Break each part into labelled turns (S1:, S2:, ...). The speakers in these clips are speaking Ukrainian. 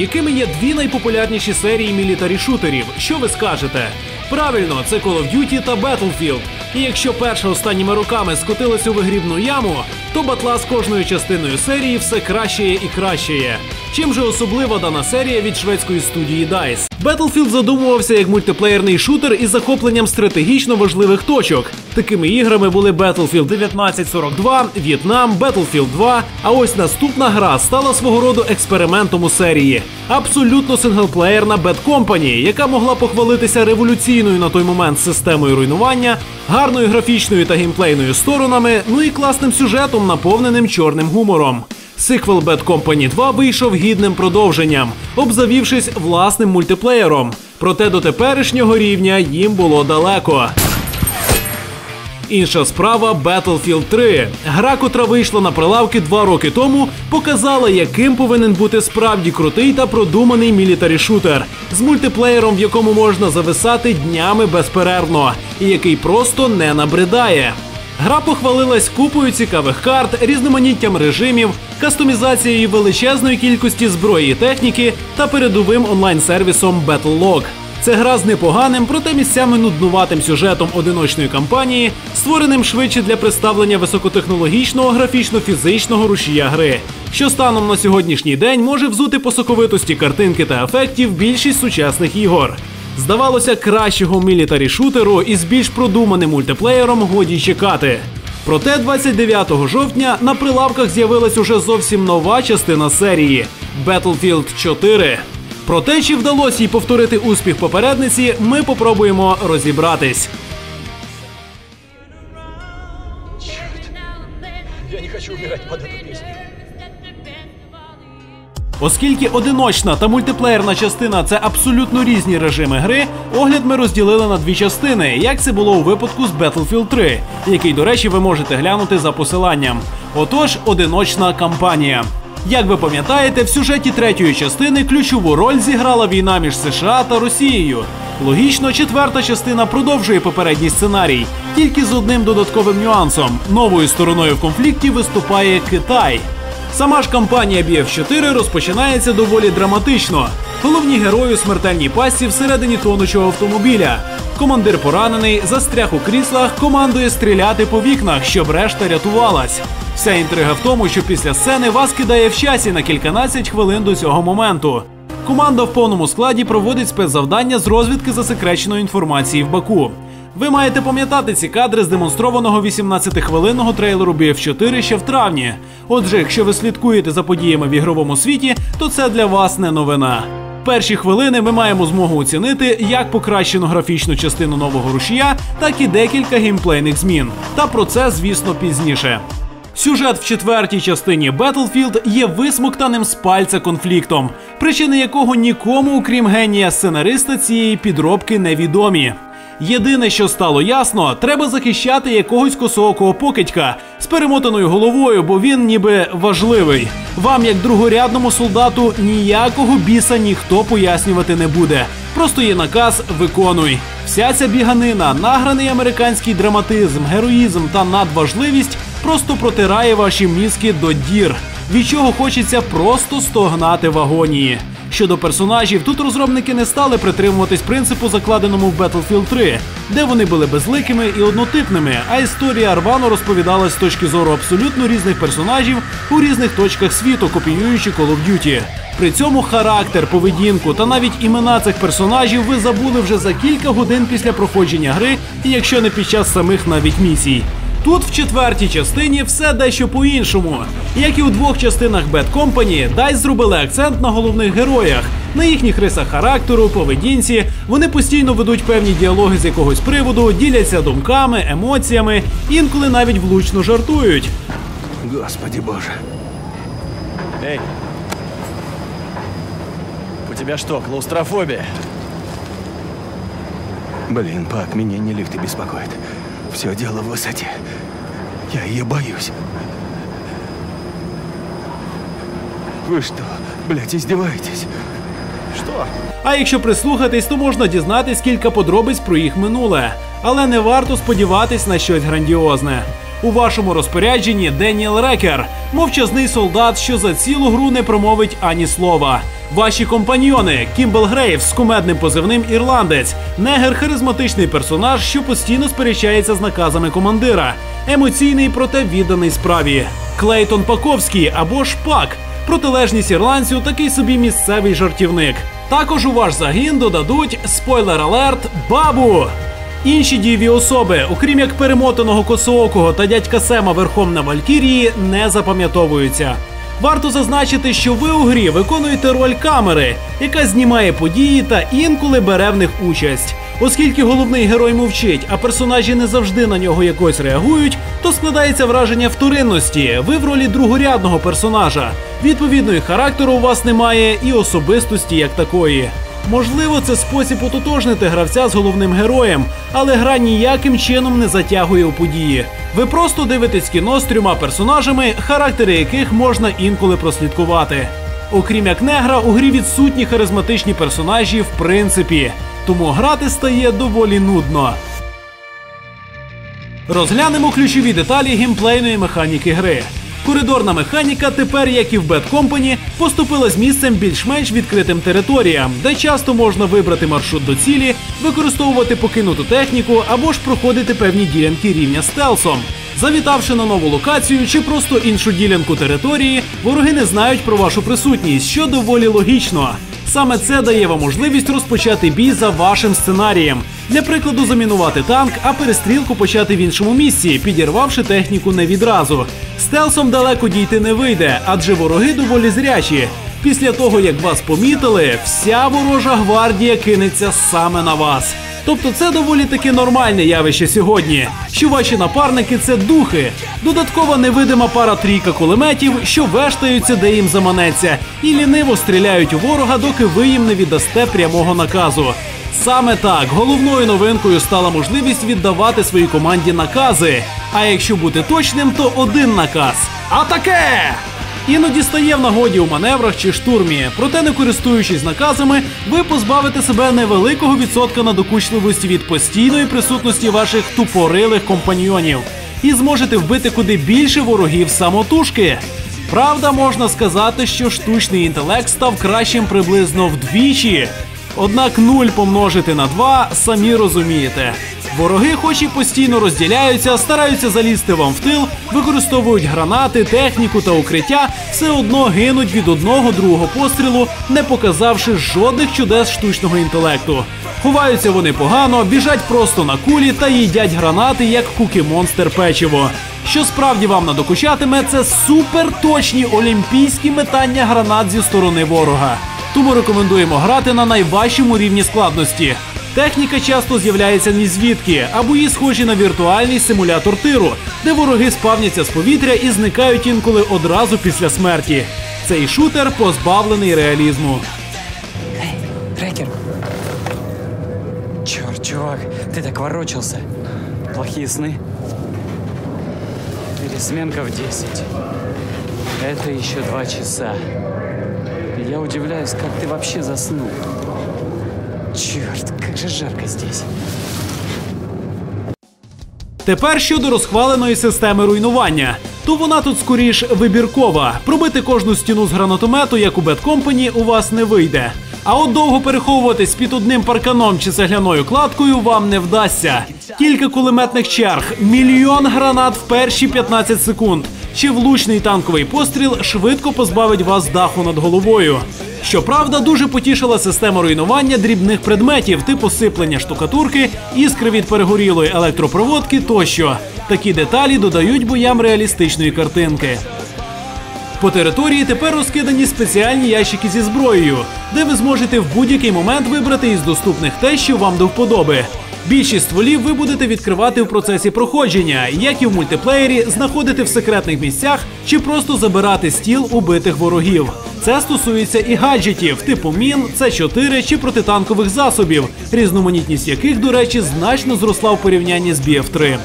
S1: якими є дві найпопулярніші серії мілітарі шутерів, що ви скажете? Правильно, це Call of Duty та Battlefield. І якщо перша останніми роками скотилась у вигрібну яму, то батла з кожною частиною серії все кращає і кращає. Чим же особлива дана серія від шведської студії DICE? Battlefield задумувався як мультиплеєрний шутер із захопленням стратегічно важливих точок. Такими іграми були Battlefield 1942, В'єтнам, Battlefield 2. А ось наступна гра стала свого роду експериментом у серії. Абсолютно синглплеєрна Bad Company, яка могла похвалитися революційною на той момент системою руйнування, гарною графічною та геймплейною сторонами, ну і класним сюжетом, наповненим чорним гумором. Сиквел Bad Company 2 вийшов гідним продовженням, обзавівшись власним мультиплеєром. Проте до теперішнього рівня їм було далеко. Інша справа Battlefield 3. Гра, котра вийшла на прилавки два роки тому, показала, яким повинен бути справді крутий та продуманий мілітарі шутер з мультиплеєром, в якому можна зависати днями безперервно, і який просто не набридає. Гра похвалилась купою цікавих карт, різноманіттям режимів, кастомізацією величезної кількості зброї і техніки та передовим онлайн-сервісом Battlelog. Це гра з непоганим, проте місцями нуднуватим сюжетом одиночної кампанії, створеним швидше для представлення високотехнологічного графічно-фізичного рушія гри, що станом на сьогоднішній день може взути по соковитості картинки та ефектів більшість сучасних ігор. Здавалося, кращого мілітарі шутеру із більш продуманим мультиплеєром годі чекати. Проте 29 жовтня на прилавках з'явилась уже зовсім нова частина серії Battlefield 4. Про те, чи вдалося їй повторити успіх попередниці, ми попробуємо розібратись. Оскільки одиночна та мультиплеєрна частина це абсолютно різні режими гри, огляд ми розділили на дві частини, як це було у випадку з Battlefield 3, який, до речі, ви можете глянути за посиланням. Отож, одиночна кампанія. Як ви пам'ятаєте, в сюжеті третьої частини ключову роль зіграла війна між США та Росією. Логічно, четверта частина продовжує попередній сценарій, тільки з одним додатковим нюансом: новою стороною в конфлікті виступає Китай. Сама ж кампанія BF4 розпочинається доволі драматично. Головні герої у смертельній пастці всередині тонучого автомобіля. Командир поранений, застряг у кріслах, командує стріляти по вікнах, щоб решта рятувалась. Вся інтрига в тому, що після сцени вас кидає в часі на кільканадцять хвилин до цього моменту. Команда в повному складі проводить спецзавдання з розвідки засекреченої інформації в Баку. Ви маєте пам'ятати ці кадри з демонстрованого 18-хвилинного трейлеру BF4 ще в травні. Отже, якщо ви слідкуєте за подіями в ігровому світі, то це для вас не новина. Перші хвилини ми маємо змогу оцінити як покращену графічну частину нового рушія, так і декілька геймплейних змін. Та про це, звісно, пізніше. Сюжет в четвертій частині Battlefield є висмоктаним з пальця конфліктом, причини якого нікому, окрім генія сценариста цієї підробки, невідомі. Єдине, що стало ясно, треба захищати якогось косоокого покидька з перемотаною головою, бо він ніби важливий. Вам, як другорядному солдату, ніякого біса ніхто пояснювати не буде. Просто є наказ виконуй. Вся ця біганина, награний американський драматизм, героїзм та надважливість просто протирає ваші мізки до дір, від чого хочеться просто стогнати в агонії. Щодо персонажів, тут розробники не стали притримуватись принципу, закладеному в Battlefield 3, де вони були безликими і однотипними, а історія рвано розповідалась з точки зору абсолютно різних персонажів у різних точках світу, копіюючи Call of Duty. При цьому характер, поведінку та навіть імена цих персонажів ви забули вже за кілька годин після проходження гри, і якщо не під час самих навіть місій. Тут в четвертій частині все дещо по-іншому. Як і у двох частинах Bad Company, DICE зробили акцент на головних героях, на їхніх рисах характеру, поведінці. Вони постійно ведуть певні діалоги з якогось приводу, діляться думками, емоціями, інколи навіть влучно жартують.
S2: Господи боже. Эй. У тебя что, клаустрофобия? Блин, Пак, меня не лифты беспокоит. Все дело в высоте. Я ее боюсь. Вы что, блядь, издеваетесь? Что?
S1: А якщо прислухатись, то можна дізнатись кілька подробиць про їх минуле, але не варто сподіватись на щось грандіозне. У вашому розпорядженні Деніел Рекер, мовчазний солдат, що за цілу гру не промовить ані слова. Ваші компаньйони Кімбл Грейвс з кумедним позивним ірландець, негер харизматичний персонаж, що постійно сперечається з наказами командира, емоційний, проте відданий справі. Клейтон Паковський або ж Пак, протилежність ірландцю, такий собі місцевий жартівник. Також у ваш загін додадуть спойлер алерт бабу. Інші дієві особи, окрім як перемотаного косоокого та дядька Сема верхом на Валькірії, не запам'ятовуються. Варто зазначити, що ви у грі виконуєте роль камери, яка знімає події та інколи бере в них участь. Оскільки головний герой мовчить, а персонажі не завжди на нього якось реагують, то складається враження вторинності. Ви в ролі другорядного персонажа. Відповідно, і характеру у вас немає, і особистості як такої. Можливо, це спосіб ототожнити гравця з головним героєм, але гра ніяким чином не затягує у події. Ви просто дивитесь кіно з трьома персонажами, характери яких можна інколи прослідкувати. Окрім як негра, у грі відсутні харизматичні персонажі в принципі, тому грати стає доволі нудно. Розглянемо ключові деталі геймплейної механіки гри. Коридорна механіка тепер, як і в Bad Company, поступила з місцем більш-менш відкритим територіям, де часто можна вибрати маршрут до цілі, використовувати покинуту техніку або ж проходити певні ділянки рівня стелсом. Завітавши на нову локацію чи просто іншу ділянку території, вороги не знають про вашу присутність, що доволі логічно. Саме це дає вам можливість розпочати бій за вашим сценарієм. Для прикладу, замінувати танк, а перестрілку почати в іншому місці, підірвавши техніку не відразу. Стелсом далеко дійти не вийде, адже вороги доволі зрячі. Після того, як вас помітили, вся ворожа гвардія кинеться саме на вас. Тобто це доволі таки нормальне явище сьогодні, що ваші напарники це духи, додаткова невидима пара трійка кулеметів, що вештаються, де їм заманеться, і ліниво стріляють у ворога, доки ви їм не віддасте прямого наказу. Саме так головною новинкою стала можливість віддавати своїй команді накази. А якщо бути точним, то один наказ атаке! Іноді стає в нагоді у маневрах чи штурмі, проте не користуючись наказами, ви позбавите себе невеликого відсотка надокучливості від постійної присутності ваших тупорилих компаньйонів і зможете вбити куди більше ворогів самотужки. Правда, можна сказати, що штучний інтелект став кращим приблизно вдвічі. Однак нуль помножити на два самі розумієте. Вороги, хоч і постійно розділяються, стараються залізти вам в тил, використовують гранати, техніку та укриття, все одно гинуть від одного другого пострілу, не показавши жодних чудес штучного інтелекту. Ховаються вони погано, біжать просто на кулі та їдять гранати, як кукі монстер печиво. Що справді вам надокучатиме, це суперточні олімпійські метання гранат зі сторони ворога. Тому рекомендуємо грати на найважчому рівні складності. Техніка часто з'являється ні звідки, а бої схожі на віртуальний симулятор тиру, де вороги спавняться з повітря і зникають інколи одразу після смерті. Цей шутер позбавлений реалізму.
S3: Эй, трекер. Черт, чувак, ты так ворочался. Плохие сны. Пересменка в 10. Это еще два часа. Я удивляюсь, как ты вообще заснул. Черт, как же жарко здесь.
S1: Тепер щодо розхваленої системи руйнування, то вона тут скоріш вибіркова. Пробити кожну стіну з гранатомету, як у Bad Company, у вас не вийде. А от довго переховуватись під одним парканом чи цегляною кладкою вам не вдасться. Кілька кулеметних черг, мільйон гранат в перші 15 секунд. Чи влучний танковий постріл швидко позбавить вас даху над головою. Щоправда, дуже потішила система руйнування дрібних предметів, типу сиплення штукатурки, іскри від перегорілої електропроводки тощо. Такі деталі додають боям реалістичної картинки. По території тепер розкидані спеціальні ящики зі зброєю, де ви зможете в будь-який момент вибрати із доступних те, що вам до вподоби. Більшість стволів ви будете відкривати в процесі проходження, як і в мультиплеєрі, знаходити в секретних місцях чи просто забирати стіл убитих ворогів. Це стосується і гаджетів, типу мін, С4 чи протитанкових засобів, різноманітність яких, до речі, значно зросла в порівнянні з BF3.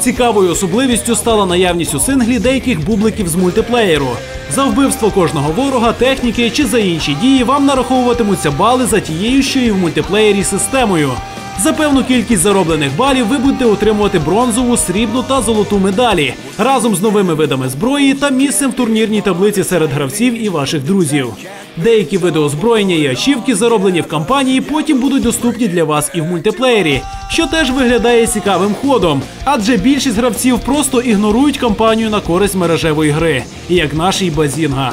S1: Цікавою особливістю стала наявність у синглі деяких бубликів з мультиплеєру. За вбивство кожного ворога, техніки чи за інші дії вам нараховуватимуться бали за тією, що і в мультиплеєрі системою. За певну кількість зароблених балів ви будете отримувати бронзову, срібну та золоту медалі разом з новими видами зброї та місцем в турнірній таблиці серед гравців і ваших друзів. Деякі види озброєння і ачівки, зароблені в кампанії, потім будуть доступні для вас і в мультиплеєрі, що теж виглядає цікавим ходом, адже більшість гравців просто ігнорують кампанію на користь мережевої гри, як наш і Базінга.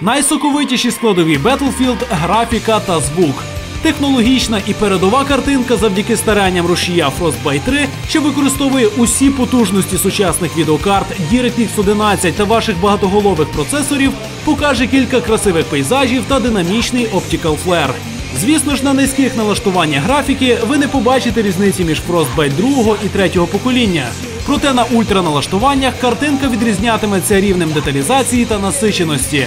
S1: Найсоковитіші складові Battlefield – графіка та звук. Технологічна і передова картинка завдяки старанням рушія Frostbite 3, що використовує усі потужності сучасних відеокарт DirectX 11 та ваших багатоголових процесорів, покаже кілька красивих пейзажів та динамічний Optical Flare. Звісно ж, на низьких налаштуваннях графіки ви не побачите різниці між Frostbite 2 і 3 покоління. Проте на ультраналаштуваннях картинка відрізнятиметься рівнем деталізації та насиченості.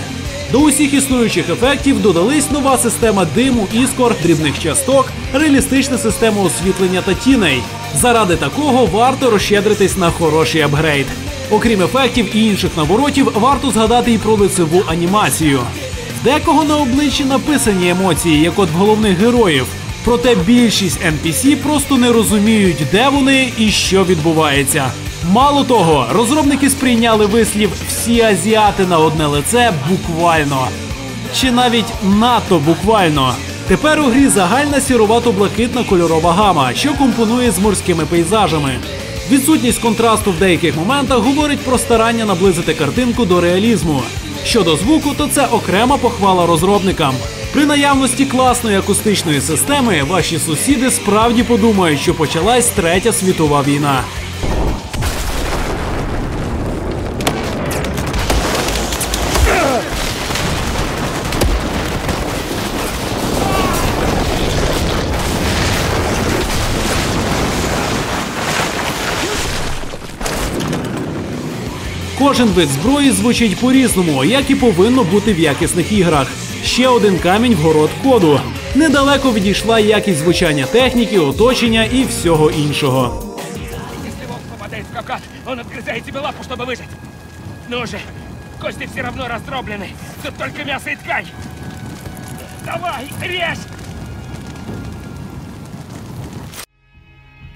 S1: До усіх існуючих ефектів додались нова система диму, іскор, дрібних часток, реалістична система освітлення та тіней. Заради такого варто розщедритись на хороший апгрейд. Окрім ефектів і інших наворотів, варто згадати і про лицеву анімацію. Декого на обличчі написані емоції, як от в головних героїв. Проте більшість NPC просто не розуміють, де вони і що відбувається. Мало того, розробники сприйняли вислів всі азіати на одне лице буквально. Чи навіть надто буквально. Тепер у грі загальна сіровато-блакитна кольорова гама, що компонує з морськими пейзажами. Відсутність контрасту в деяких моментах говорить про старання наблизити картинку до реалізму. Щодо звуку, то це окрема похвала розробникам. При наявності класної акустичної системи ваші сусіди справді подумають, що почалась третя світова війна. Кожен вид зброї звучить по-різному, як і повинно бути в якісних іграх. Ще один камінь в город коду. Недалеко відійшла якість звучання техніки, оточення і всього іншого.
S4: Если волк попадает в капкан, он отгрызает тебе лапу, чтобы выжить. Ну же, кости все равно раздроблены. Тут только мясо и ткань. Давай, режь!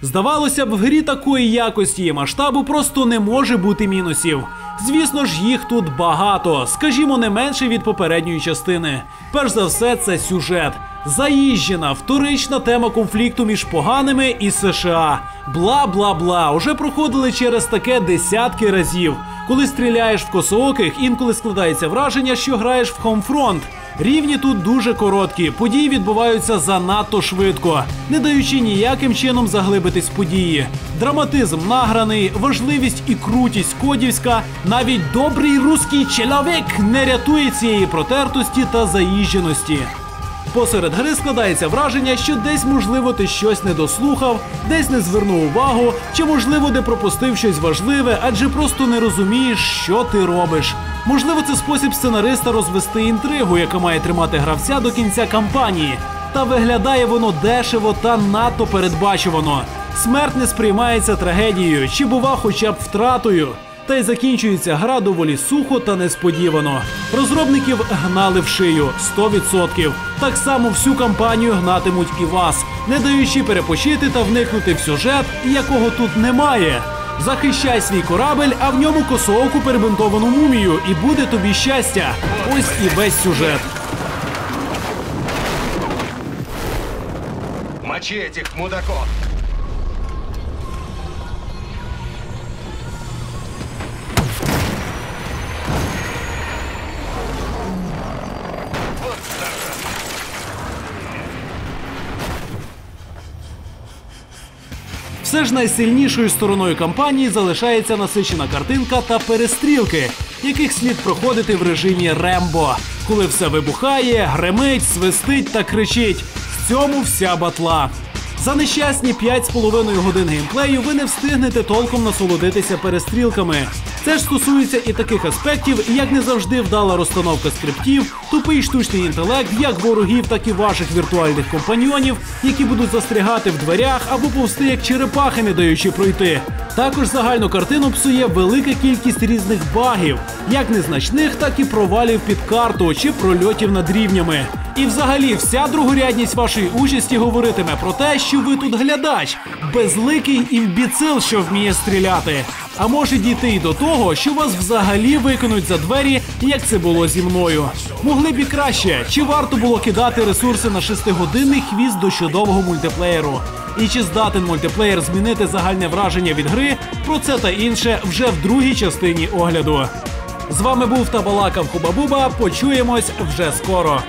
S1: Здавалося б, в грі такої якості і масштабу просто не може бути мінусів. Звісно ж, їх тут багато, скажімо, не менше від попередньої частини. Перш за все, це сюжет. Заїжджена вторична тема конфлікту між поганими і США. Бла бла бла. Уже проходили через таке десятки разів. Коли стріляєш в косооких, інколи складається враження, що граєш в Homefront. Рівні тут дуже короткі, події відбуваються занадто швидко, не даючи ніяким чином заглибитись в події. Драматизм награний, важливість і крутість кодівська, навіть добрий руський чоловік не рятує цієї протертості та заїждженості. Посеред гри складається враження, що десь, можливо, ти щось не дослухав, десь не звернув увагу, чи можливо, де пропустив щось важливе, адже просто не розумієш, що ти робиш. Можливо, це спосіб сценариста розвести інтригу, яка має тримати гравця до кінця кампанії. Та виглядає воно дешево та надто передбачувано. Смерть не сприймається трагедією, чи бува хоча б втратою. Та й закінчується гра доволі сухо та несподівано. Розробників гнали в шию 100%. Так само всю кампанію гнатимуть і вас, не даючи перепочити та вникнути в сюжет, якого тут немає. Захищай свій корабель, а в ньому косооку перебинтовану мумію, і буде тобі щастя. Ось і весь сюжет.
S2: Мочи этих мудаков!
S1: Все ж найсильнішою стороною кампанії залишається насичена картинка та перестрілки, яких слід проходити в режимі Рембо, коли все вибухає, гремить, свистить та кричить. В цьому вся батла. За нещасні 5,5 годин геймплею ви не встигнете толком насолодитися перестрілками. Це ж стосується і таких аспектів, як не завжди вдала розстановка скриптів, тупий штучний інтелект, як ворогів, так і ваших віртуальних компаньйонів, які будуть застрягати в дверях або повсти як черепахи, не даючи пройти. Також загальну картину псує велика кількість різних багів, як незначних, так і провалів під карту чи прольотів над рівнями. І взагалі вся другорядність вашої участі говоритиме про те, що ви тут глядач, безликий імбіцил, що вміє стріляти. А може дійти й до того, що вас взагалі викинуть за двері, як це було зі мною. Могли б і краще, чи варто було кидати ресурси на шестигодинний хвіст до чудового мультиплеєру? І чи здатен мультиплеєр змінити загальне враження від гри? Про це та інше вже в другій частині огляду. З вами був та балакав Хубабуба. Почуємось вже скоро.